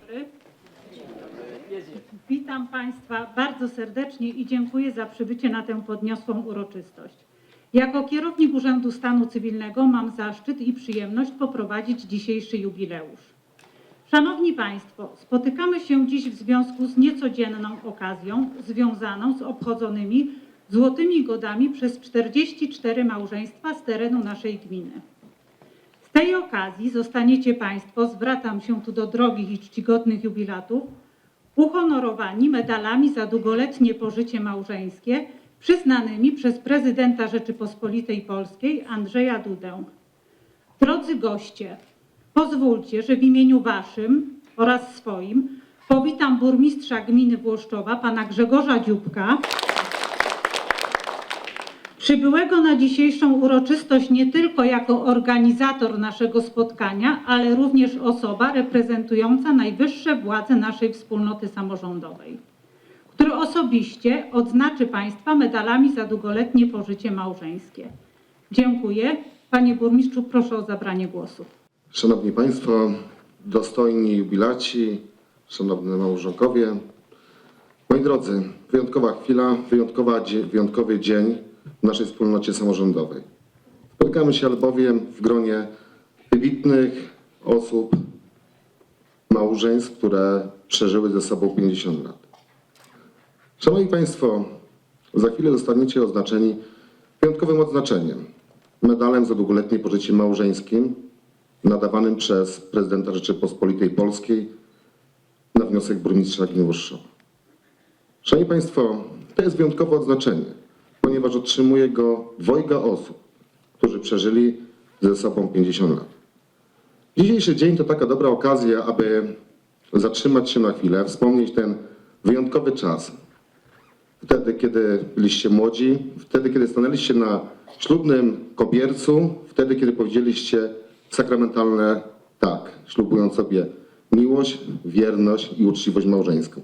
dobry. Witam Państwa bardzo serdecznie i dziękuję za przybycie na tę podniosłą uroczystość. Jako kierownik Urzędu Stanu Cywilnego mam zaszczyt i przyjemność poprowadzić dzisiejszy jubileusz. Szanowni Państwo, spotykamy się dziś w związku z niecodzienną okazją związaną z obchodzonymi złotymi godami przez 44 małżeństwa z terenu naszej gminy. Tej okazji zostaniecie Państwo, zwracam się tu do drogich i czcigodnych jubilatów, uhonorowani medalami za długoletnie pożycie małżeńskie przyznanymi przez prezydenta Rzeczypospolitej Polskiej Andrzeja Dudę. Drodzy goście, pozwólcie, że w imieniu Waszym oraz swoim powitam burmistrza gminy Włoszczowa, pana Grzegorza Dzióbka, przybyłego na dzisiejszą uroczystość nie tylko jako organizator naszego spotkania, ale również osoba reprezentująca najwyższe władze naszej wspólnoty samorządowej, który osobiście odznaczy Państwa medalami za długoletnie pożycie małżeńskie. Dziękuję. Panie burmistrzu, proszę o zabranie głosu. Szanowni Państwo, dostojni jubilaci, szanowne małżonkowie, moi drodzy, wyjątkowa chwila, wyjątkowa, wyjątkowy dzień w naszej wspólnocie samorządowej. Spotykamy się albowiem w gronie wybitnych osób, małżeństw, które przeżyły ze sobą 50 lat. Szanowni Państwo, za chwilę zostaniecie oznaczeni wyjątkowym odznaczeniem, medalem za długoletnie pożycie małżeńskim, nadawanym przez prezydenta Rzeczypospolitej Polskiej na wniosek burmistrza Łoszczowa. Szanowni Państwo, to jest wyjątkowe odznaczenie, ponieważ otrzymuje go dwojga osób, którzy przeżyli ze sobą 50 lat. Dzisiejszy dzień to taka dobra okazja, aby zatrzymać się na chwilę, wspomnieć ten wyjątkowy czas. Wtedy, kiedy byliście młodzi, wtedy, kiedy stanęliście na ślubnym kobiercu, wtedy, kiedy powiedzieliście sakramentalne tak, ślubując sobie miłość, wierność i uczciwość małżeńską.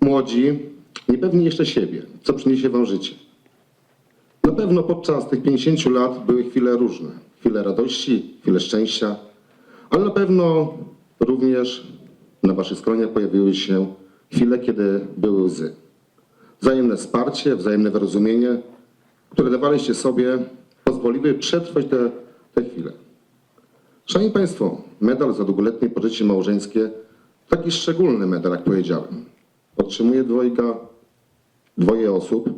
Młodzi, niepewni jeszcze siebie, co przyniesie wam życie. Pewno podczas tych 50 lat były chwile różne. Chwile radości, chwile szczęścia, ale na pewno również na waszych skroniach pojawiły się chwile, kiedy były łzy. Wzajemne wsparcie, wzajemne wyrozumienie, które dawaliście sobie, pozwoliły przetrwać te, te chwile. Szanowni Państwo, medal za długoletnie pożycie małżeńskie, taki szczególny medal, jak powiedziałem, otrzymuje dwojga, dwoje osób,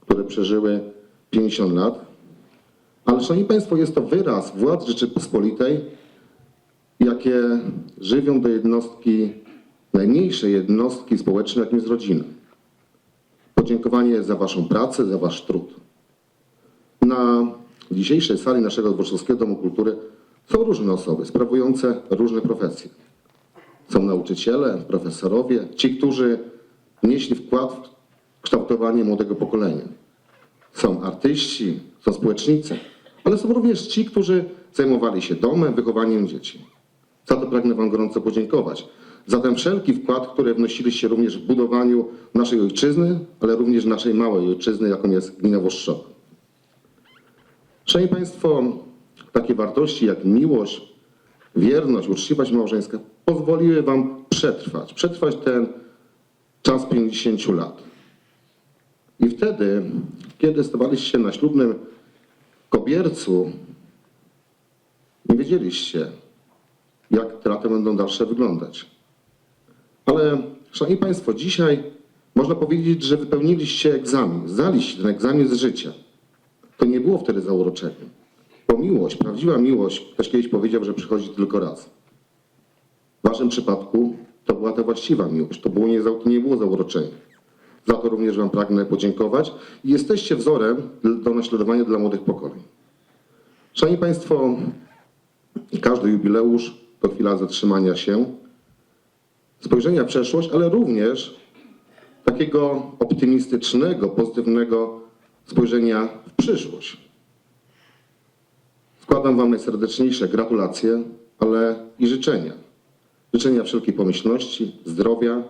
które przeżyły 50 lat, ale Szanowni Państwo, jest to wyraz władz Rzeczypospolitej, jakie żywią do jednostki, najmniejszej jednostki społecznej, jakim jest rodzina. Podziękowanie za Waszą pracę, za Wasz trud. Na dzisiejszej sali naszego Włoszczowskiego Domu Kultury są różne osoby sprawujące różne profesje. Są nauczyciele, profesorowie, ci, którzy wnieśli wkład w kształtowanie młodego pokolenia. Są artyści, są społecznicy, ale są również ci, którzy zajmowali się domem, wychowaniem dzieci. Za to pragnę Wam gorąco podziękować. Za ten wszelki wkład, który wnosiliście również w budowaniu naszej ojczyzny, ale również naszej małej ojczyzny, jaką jest gmina Włoszczowa. Szanowni Państwo, takie wartości jak miłość, wierność, uczciwość małżeńska pozwoliły Wam przetrwać, przetrwać ten czas 50 lat. I wtedy, kiedy stawaliście na ślubnym kobiercu, nie wiedzieliście, jak te lata będą dalsze wyglądać. Ale, Szanowni Państwo, dzisiaj można powiedzieć, że wypełniliście egzamin, zdaliście ten egzamin z życia. To nie było wtedy zauroczeniem. Bo miłość, prawdziwa miłość, ktoś kiedyś powiedział, że przychodzi tylko raz. W waszym przypadku to była ta właściwa miłość, to, było nie, to nie było zauroczenie. Za to również wam pragnę podziękować jesteście wzorem do naśladowania dla młodych pokoleń. Szanowni Państwo, każdy jubileusz to chwila zatrzymania się, spojrzenia w przeszłość, ale również takiego optymistycznego, pozytywnego spojrzenia w przyszłość. Składam Wam najserdeczniejsze gratulacje, ale i życzenia. Życzenia wszelkiej pomyślności, zdrowia.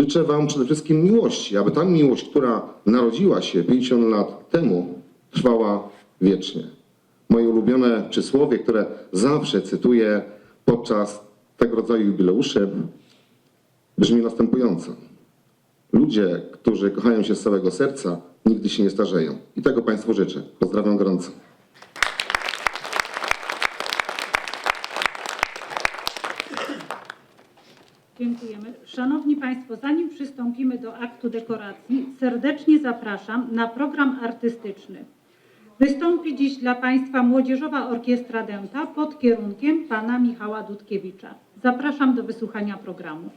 Życzę Wam przede wszystkim miłości, aby ta miłość, która narodziła się 50 lat temu, trwała wiecznie. Moje ulubione przysłowie, które zawsze cytuję podczas tego rodzaju jubileuszy, brzmi następująco. Ludzie, którzy kochają się z całego serca, nigdy się nie starzeją. I tego Państwu życzę. Pozdrawiam gorąco. Dziękujemy. Szanowni Państwo, zanim przystąpimy do aktu dekoracji, serdecznie zapraszam na program artystyczny. Wystąpi dziś dla Państwa Młodzieżowa Orkiestra Dęta pod kierunkiem pana Michała Dudkiewicza. Zapraszam do wysłuchania programu.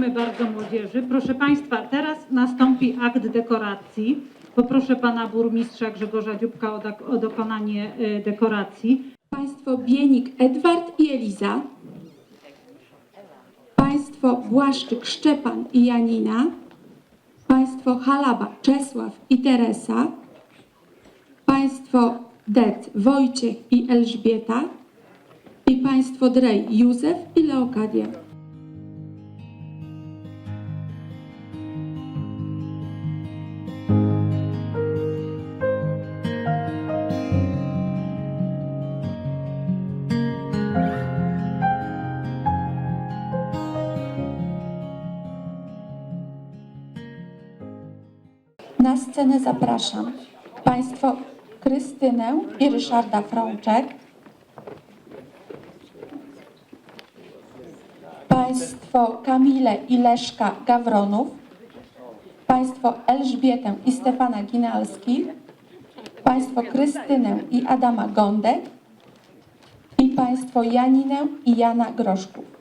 Dziękujemy bardzo młodzieży. Proszę Państwa, teraz nastąpi akt dekoracji. Poproszę Pana Burmistrza Grzegorza Dziubka o, o dokonanie y, dekoracji. Państwo Bienik Edward i Eliza, Państwo Błaszczyk Szczepan i Janina, Państwo Halaba Czesław i Teresa, Państwo Det Wojciech i Elżbieta i Państwo Drej Józef i Leokadia. Scenę zapraszam. Państwo Krystynę i Ryszarda Frączek, Państwo Kamilę i Leszka Gawronów, Państwo Elżbietę i Stefana Ginalskich, Państwo Krystynę i Adama Gądek i Państwo Janinę i Jana Groszków.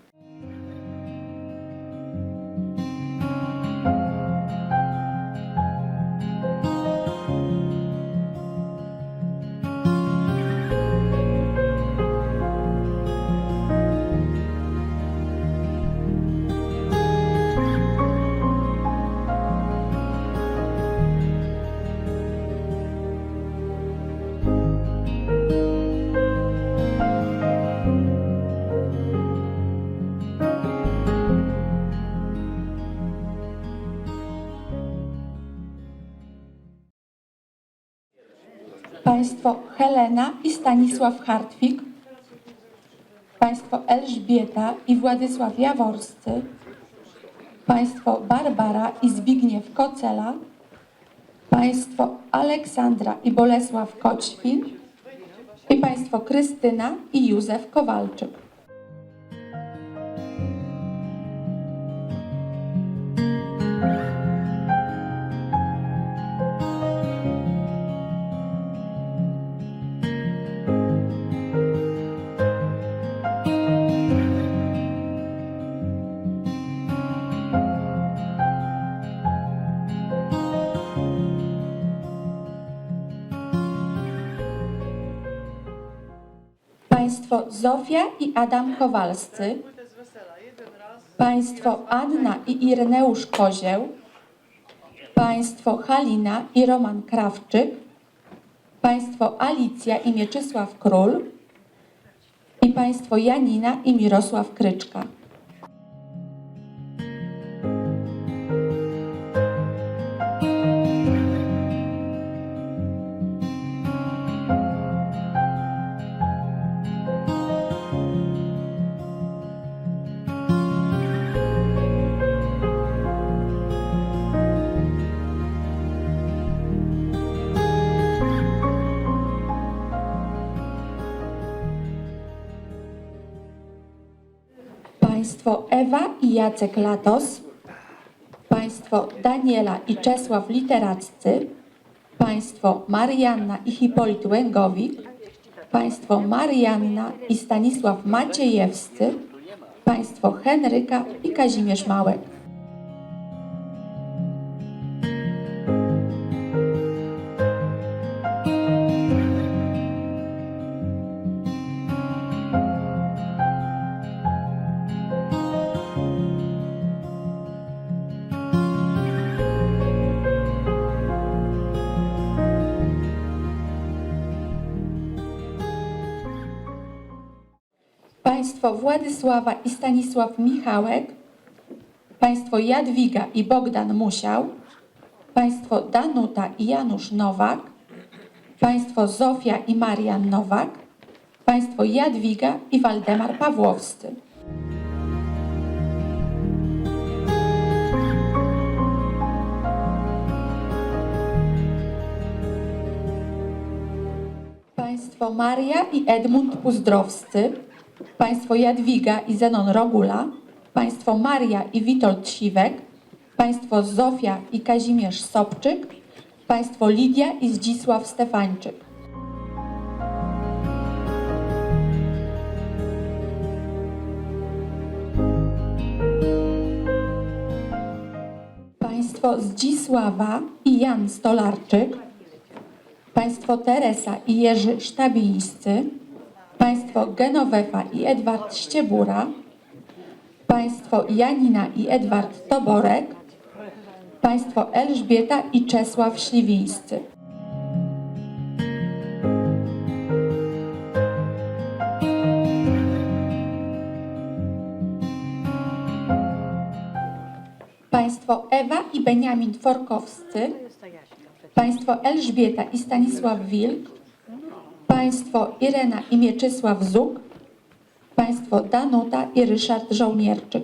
Państwo Helena i Stanisław Hartwig, Państwo Elżbieta i Władysław Jaworscy, Państwo Barbara i Zbigniew Kocela, Państwo Aleksandra i Bolesław Koćwin i Państwo Krystyna i Józef Kowalczyk. Państwo Zofia i Adam Kowalscy, Państwo Anna i Ireneusz Kozieł, Państwo Halina i Roman Krawczyk, Państwo Alicja i Mieczysław Król i Państwo Janina i Mirosław Kryczka. Państwo Ewa i Jacek Latos, Państwo Daniela i Czesław Literaccy, Państwo Marianna i Hipolit Łęgowik, Państwo Marianna i Stanisław Maciejewscy, Państwo Henryka i Kazimierz Małek. Państwo Władysława i Stanisław Michałek, Państwo Jadwiga i Bogdan Musiał, Państwo Danuta i Janusz Nowak, Państwo Zofia i Marian Nowak, Państwo Jadwiga i Waldemar Pawłowscy. Państwo Maria i Edmund Puzdrowscy, Państwo Jadwiga i Zenon Rogula, Państwo Maria i Witold Siwek, Państwo Zofia i Kazimierz Sobczyk, Państwo Lidia i Zdzisław Stefańczyk. Państwo Zdzisława i Jan Stolarczyk, Państwo Teresa i Jerzy Sztabińscy, Państwo Genowefa i Edward Ściebura, Państwo Janina i Edward Toborek, Państwo Elżbieta i Czesław Śliwińscy. Państwo Ewa i Beniamin Tworkowscy, Państwo Elżbieta i Stanisław Wilk, Państwo Irena i Mieczysław Zuk, Państwo Danuta i Ryszard Żołnierczyk.